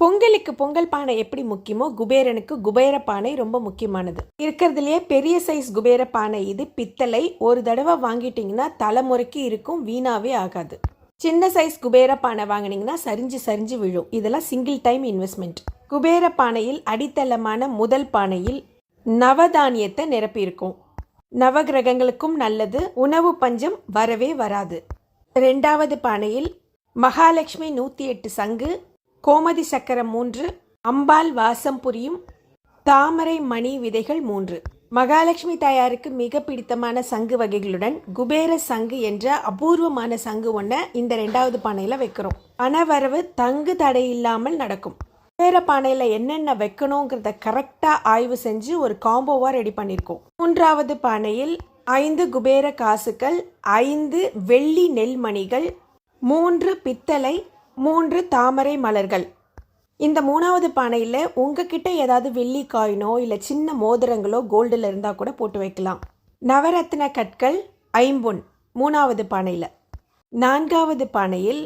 பொங்கலுக்கு பொங்கல் பானை எப்படி முக்கியமோ குபேரனுக்கு குபேர பானை ரொம்ப முக்கியமானது. இருக்கிறதுலையே பெரிய சைஸ் குபேர பானை இது. பித்தளை ஒரு தடவை வாங்கிட்டீங்கன்னா தலைமுறைக்கு இருக்கும் வீணாவே ஆகாது. சின்ன சைஸ் குபேர பானை வாங்கினீங்கன்னா சரிஞ்சு சரிஞ்சு விழும். இதெல்லாம் சிங்கிள் டைம் இன்வெஸ்ட்மெண்ட். குபேர பானையில் அடித்தளமான முதல் பானையில் நவதானியத்தை நிரப்பியிருக்கும். நவகிரகங்களுக்கும் நல்லது உணவு பஞ்சம் வரவே வராது. ரெண்டாவது பானையில் மகாலட்சுமி நூற்றி எட்டு சங்கு கோமதி சக்கரம் மூன்று அம்பாள் வாசம் புரியும் தாமரை மணி விதைகள் மூன்று. மகாலட்சுமி தாயாருக்கு மிக பிடித்தமான சங்கு வகைகளுடன் குபேர சங்கு என்ற அபூர்வமான சங்கு ஒன்றை இந்த ரெண்டாவது பானையில் வைக்கிறோம். பணவரவு தங்கு தடை இல்லாமல் நடக்கும். குபேர பானையில் என்னென்ன வைக்கணுங்கிறத கரெக்டாக ஆய்வு செஞ்சு ஒரு காம்போவாக ரெடி பண்ணியிருக்கோம் மூன்றாவது பானையில் ஐந்து குபேர காசுகள் ஐந்து வெள்ளி நெல்மணிகள் மூன்று பித்தளை மூன்று தாமரை மலர்கள். இந்த மூணாவது பானையில் உங்ககிட்ட ஏதாவது வெள்ளி காயினோ இல்லை சின்ன மோதிரங்களோ கோல்டில் இருந்தால் கூட போட்டு வைக்கலாம். நவரத்ன கற்கள் ஐம்பொன் மூணாவது பானையில். நான்காவது பானையில்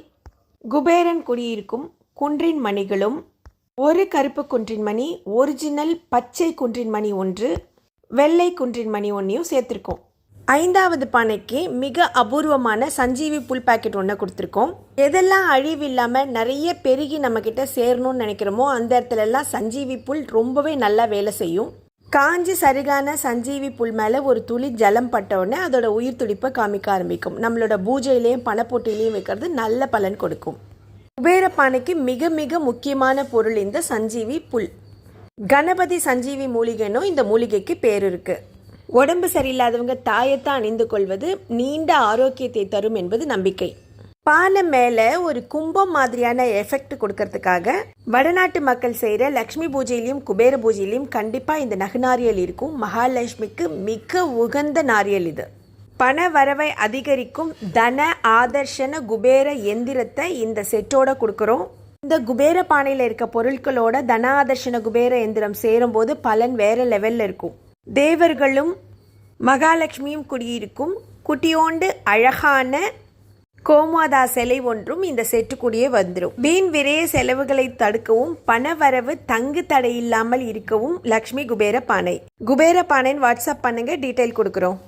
குபேரன் குடியிருக்கும் குன்றின் மணிகளும் ஒரு கருப்பு குன்றின் மணி ஒரிஜினல் பச்சை குன்றின் மணி ஒன்று வெள்ளை குன்றின் மணி ஒன்றையும் சேர்த்துருக்கோம். ஐந்தாவது பானைக்கு மிக அபூர்வமான சஞ்சீவி புல் பாக்கெட் ஒன்று கொடுத்துருக்கோம். எதெல்லாம் அழிவு இல்லாமல் நிறைய பெருகி நம்மக்கிட்ட சேரணும்னு நினைக்கிறோமோ அந்த இடத்துலலாம் சஞ்சீவி புல் ரொம்பவே நல்லா வேலை செய்யும். காஞ்சி சருகான சஞ்சீவி புல் மேலே ஒரு துளி ஜலம் பட்ட உடனே அதோட உயிர் துடிப்பை காமிக்க ஆரம்பிக்கும். நம்மளோட பூஜையிலையும் பணப்போட்டிலையும் வைக்கிறது நல்ல பலன் கொடுக்கும். குபேர பானைக்கு மிக மிக முக்கியமான பொருள் இந்த சஞ்சீவி புல். கணபதி சஞ்சீவி மூலிகைன்னும் இந்த மூலிகைக்கு பேர் இருக்குது உடம்பு சரியில்லாதவங்க தாயத்தை அணிந்து கொள்வது நீண்ட ஆரோக்கியத்தை தரும் என்பது நம்பிக்கை. பானை மேலே ஒரு கும்பம் மாதிரியான எஃபெக்ட் கொடுக்கறதுக்காக வடநாட்டு மக்கள் செய்கிற லக்ஷ்மி பூஜையிலையும் குபேர பூஜையிலையும் கண்டிப்பாக இந்த நகுநாரியல் இருக்கும். மகாலட்சுமிக்கு மிக உகந்த நாரியல் இது. பண வரவை அதிகரிக்கும் தன ஆதர்ஷன குபேர எந்திரத்தை இந்த செட்டோட கொடுக்குறோம். இந்த குபேர பானையில் இருக்க பொருட்களோட தன ஆதர்ஷன குபேர எந்திரம் சேரும்போது பலன் வேற லெவலில் இருக்கும். தேவர்களும் மகாலட்சுமியும் குடியிருக்கும் குட்டியோண்டு அழகான கோமாதா சிலை ஒன்றும் இந்த செட்டுக்குடியே வந்துடும் வீண் விரைய செலவுகளை தடுக்கவும் பணவரவு தங்கு தடை இல்லாமல் இருக்கவும் லக்ஷ்மி குபேர பானை குபேர பானைன்னு வாட்ஸ்அப் பண்ணுங்க டீட்டெயில் கொடுக்குறோம்.